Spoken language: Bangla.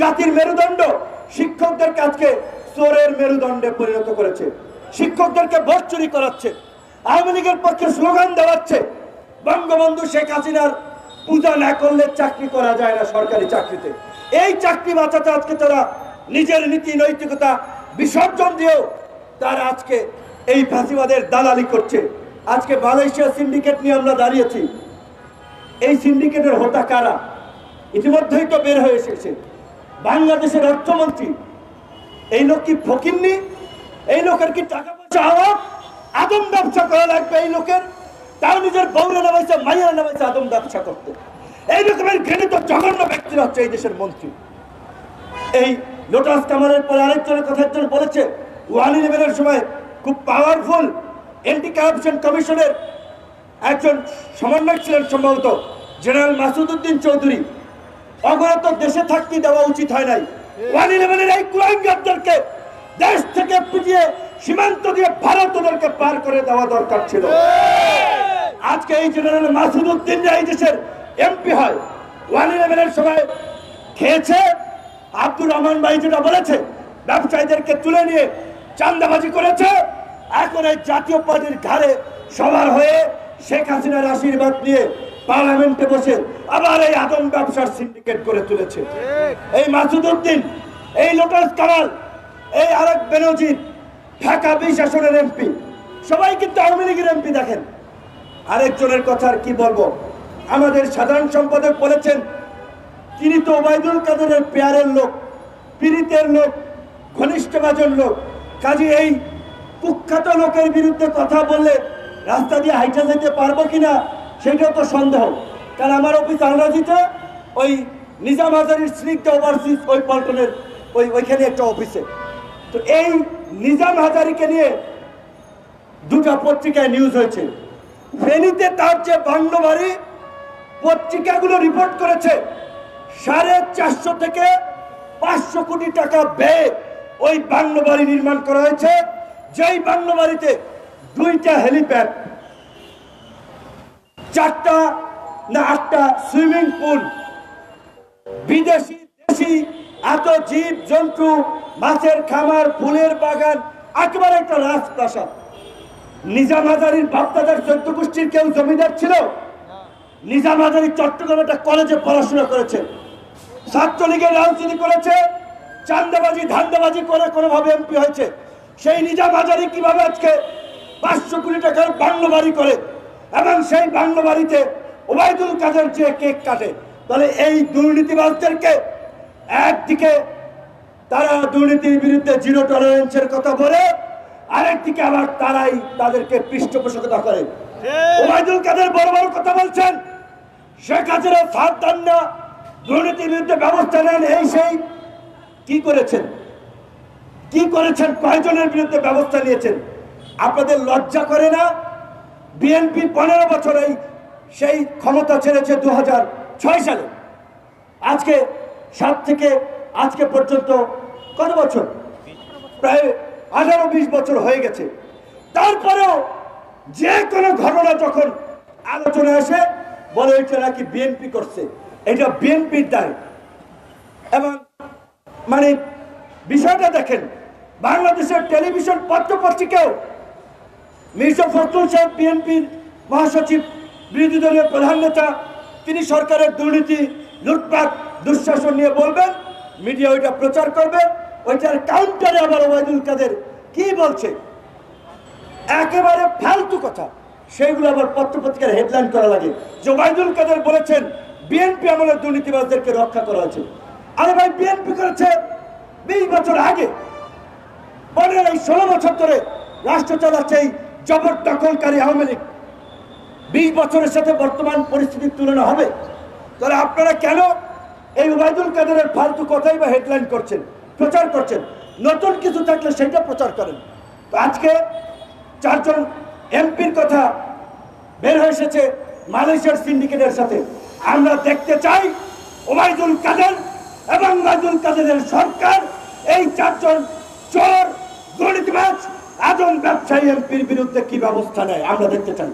জাতির মেরুদণ্ড শিক্ষকদেরকে আজকে চোরের মেরুদণ্ডে পরিণত করেছে। শিক্ষকদেরকে ভোট চুরি করাচ্ছে। আওয়ামী লীগের পক্ষে স্লোগান দেওয়াচ্ছে, বঙ্গবন্ধু শেখ হাসিনার পূজা না করলে চাকরি করা যায় না সরকারি চাকরিতে। এই চাকরি বাঁচাতে আজকে তারা নিজের নীতি, নৈতিকতা বিসর্জন দিয়েও তারা আজকে এই ফাঁসিবাদের দালালি করছে। আজকে মালয়েশিয়া সিন্ডিকেট নিয়ে আমরা দাঁড়িয়েছি। এই সিন্ডিকেটের হোতা কারা ইতিমধ্যেই তো বের হয়ে এসেছে। বাংলাদেশের অর্থমন্ত্রী। এই লোক কি ফকিননি? এই লোকের কি টাকা পয়সা হওয়া আদম ব্যবসা করা লাগবে এই লোকের। তাও নিজের বউরে নামাইছে মাইয়া নামাইছে আদম ব্যবসা করতে। এই রকমের ঘৃণিত জঘন্য ব্যক্তিরা হচ্ছে এই দেশের মন্ত্রী। এই লোটাস কামালের পরে আরেকজনের কথা একজন বলেছে ওয়ান ইলেভেনের সময় খুব পাওয়ারফুল এন্টি কারাপশন কমিশনের একজন সমন্বয়ক ছিলেন সম্ভবত জেনারেল মাসুদ উদ্দিন চৌধুরী। অগরত দেশে থাকতে দেওয়া উচিত হয় নাই। ওয়ান ইলেভেনের এই কুলাঙ্গারদেরকে দেশ থেকে পিটিয়ে সীমান্ত দিয়ে ভারত ওদেরকে পার করে দেওয়া দরকার ছিল। আজকে এই জেনারেল মাসুদ উদ্দিন এই দেশের এমপি হয়, ওয়ান ইলেভেনের সময় খেয়েছে। আব্দুর রহমান ভাই যেটা বলেছে, ব্যবসায়ীদেরকে তুলে নিয়ে চান্দাবাজি করেছে। এখন এই জাতীয় পার্টির ঘাড়ে সবার হয়ে শেখ হাসিনার আশীর্বাদ নিয়ে পার্লামেন্টে বসে আবার এই আদম ব্যবসার সিন্ডিকেট করে তুলেছে। এই মাসুদ উদ্দিন এই লোটাস কামাল, এই আরেক বেনজির, ঢাকা বিশ আসনের এমপি। সবাই কিন্তু আওয়ামী লীগের এমপি দেখেন। আরেকজনের কথা আর কি বলব? আমাদের সাধারণ সম্পাদক বলেছেন, তিনি তো ওবায়দুল কাদেরের পেয়ারের লোক, পীড়িতের লোক ঘনিষ্ঠবাজন লোক। কাজে এই কুখ্যাত লোকের বিরুদ্ধে কথা বললে রাস্তা দিয়ে হাইটা যেতে পারব কিনা সেটাও তো সন্দেহ। কারণ আমার অফিস আলরাজিতে ওই নিজাম হাজারির স্নিগ্ধ ওভারসিজ ওই পল্টনের ওই ওইখানে একটা অফিসে। তো এই নিজাম হাজারিকে নিয়ে দুটা পত্রিকায় নিউজ হয়েছে। ফেনীতে তার যে বাংলো পত্রিকাগুলো রিপোর্ট করেছে, সাড়ে চারশো থেকে পাঁচশো কোটি টাকা ব্যয়ে ওই বাংলো বাড়ি নির্মাণ করা হয়েছে। যেই বাংলো বাড়িতে দুইটা হেলিপ্যাড চারটা না আটটা সুইমিং পুল। বিদেশি, দেশি, এত জীব, জন্তু, মাছের খামার, ফুলের বাগান, একেবারে একটা রাজপ্রাসাদ। নিজাম হাজারির বাপদাদার চোদ্দ গোষ্ঠীর কেউ জমিদার ছিল? নিজাম হাজারি চট্টগ্রামে একটা কলেজে পড়াশোনা করেছে। ছাত্রলীগের রাজনীতি করেছে, চান্দাবাজি, ধান্দাবাজি করে কোনোভাবে এমপি হয়েছে। সেই নিজাম হাজারি কীভাবে আজকে পাঁচশো কোটি টাকার বাংলো বাড়ি করে? এবং সেই বাংলো বাড়িতে ওবায়দুল কাদের যে কেক কাটে তাহলে এই দুর্নীতিবাজদেরকে একদিকে তারা দুর্নীতির বিরুদ্ধে জিরো টলারেন্সের কথা বলে আরেকদিকে আবার তারাই তাদেরকে পৃষ্ঠপোষকতা করে। ওবায়দুল কাদের বড় বড় কথা বলছেন শেখ হাসিনা সাথ দেন না দুর্নীতির বিরুদ্ধে ব্যবস্থা নেন এই সেই কি করেছেন? কি করেছেন? কয়জনের বিরুদ্ধে ব্যবস্থা নিয়েছেন? আপনাদের লজ্জা করে না? বিএনপি পনেরো বছর এই সেই ক্ষমতা ছেড়েছে দু ছয় সালে। আজকে সাত থেকে আজকে পর্যন্ত কত বছর? প্রায় আঠারো বিশ বছর হয়ে গেছে। তারপরেও যে কোনো ঘটনা যখন আলোচনা আসে, বলে এটা নাকি বিএনপি করছে। এটা বিএনপির দায়। এবং মানে বিষয়টা দেখেন, বাংলাদেশের টেলিভিশন পত্র পত্রিকাও মির্জা ফখরুল সাহেব বিএনপির মহাসচিব, বিরোধী দলীয় প্রধান নেতা, তিনি সরকারের দুর্নীতি, লুটপাট, দুঃশাসন নিয়ে বলবেন, মিডিয়া ওইটা প্রচার করবে, ওইটার কাউন্টারে আবার ওবায়দুল কাদের কি বলছে? একেবারে ফালতু কথা। সেইগুলো আবার পত্রপত্রিকার হেডলাইন করা লাগে, যে ওবায়দুল কাদের বলেছেন, বিএনপি আমলের দুর্নীতিবাজদেরকে রক্ষা করা হয়েছে। আরে ভাই, বিএনপি করেছে বিশ বছর আগে। পনেরো এই ষোলো বছর ধরে রাষ্ট্র চালাচ্ছে এই জবরদখলকারী আওয়ামী লীগ বিশ বছরের সাথে বর্তমান পরিস্থিতির তুলনা হবে? তাহলে আপনারা কেন এই উবায়দুল কাদেরের ফালতু কথাই বা হেডলাইন করছেন, প্রচার করছেন? নতুন কিছু থাকলে সেটা প্রচার করেন। তো আজকে চারজন এমপির কথা বের হয়ে এসেছে মালয়েশিয়ার সিন্ডিকেটের সাথে। আমরা দেখতে চাই ওবায়দুল কাদের এবং ওবায়দুল কাদেরের সরকার এই চারজন চোর, দুর্নীতিবাজ আদম ব্যবসায়ী এমপির বিরুদ্ধে কি ব্যবস্থা নেয়? আমরা দেখতে চাই।